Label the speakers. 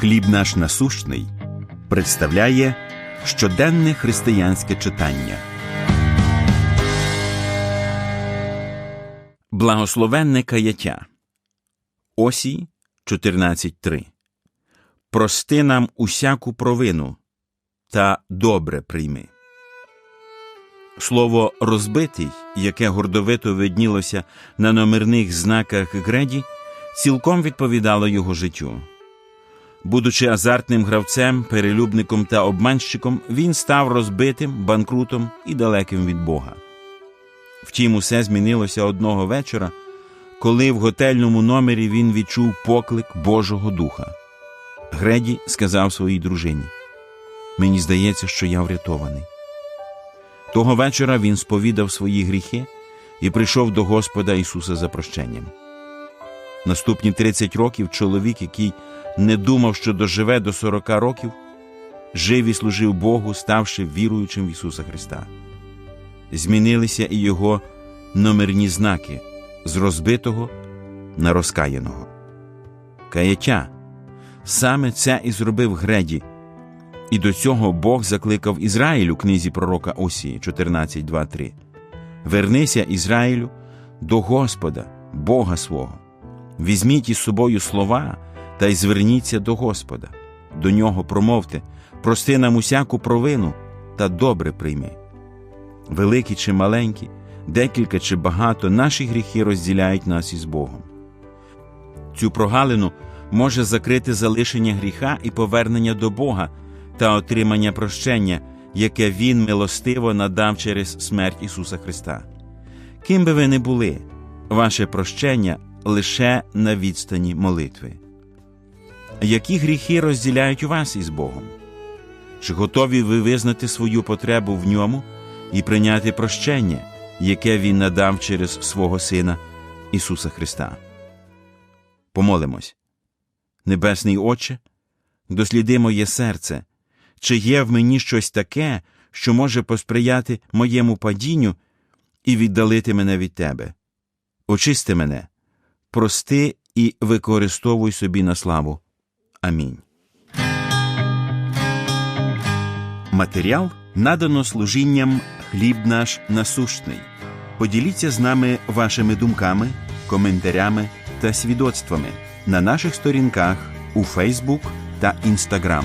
Speaker 1: Хліб наш насущний представляє щоденне християнське читання. Благословенне каяття. Осій 14.3. Прости нам усяку провину та добре прийми. Слово розбитий, яке гордовито виднілося на номерних знаках греді, цілком відповідало його життю. Будучи азартним гравцем, перелюбником та обманщиком, він став розбитим, банкрутом і далеким від Бога. Втім, усе змінилося одного вечора, коли в готельному номері він відчув поклик Божого Духа. Греді сказав своїй дружині: Мені здається, що я врятований. Того вечора він сповідав свої гріхи і прийшов до Господа Ісуса за прощенням. Наступні 30 років чоловік, який не думав, що доживе до 40 років, жив і служив Богу, ставши віруючим в Ісуса Христа. Змінилися і його номерні знаки з розбитого на розкаяного. Каяття саме це і зробив Греді. І до цього Бог закликав Ізраїль у книзі пророка Осії 14.2.3 Вернися, Ізраїлю, до Господа, Бога свого. Візьміть із собою слова та й зверніться до Господа. До нього промовте, прости нам усяку провину та добре прийми. Великі чи маленькі, декілька чи багато, наші гріхи розділяють нас із Богом. Цю прогалину може закрити залишення гріха і повернення до Бога та отримання прощення, яке Він милостиво надав через смерть Ісуса Христа. Ким би ви не були, ваше прощення лише на відстані молитви. Які гріхи розділяють вас із Богом? Чи готові ви визнати свою потребу в ньому і прийняти прощення, яке Він надав через свого Сина Ісуса Христа? Помолимось. Небесний Отче, досліди моє серце, чи є в мені щось таке, що може посприяти моєму падінню і віддалити мене від Тебе. Очисти мене, прости і використовуй собі на славу. Амінь. Матеріал надано служінням хліб наш насущний. Поділіться з нами вашими думками, коментарями та свідоцтвами на наших сторінках у Фейсбук та Інстаграм.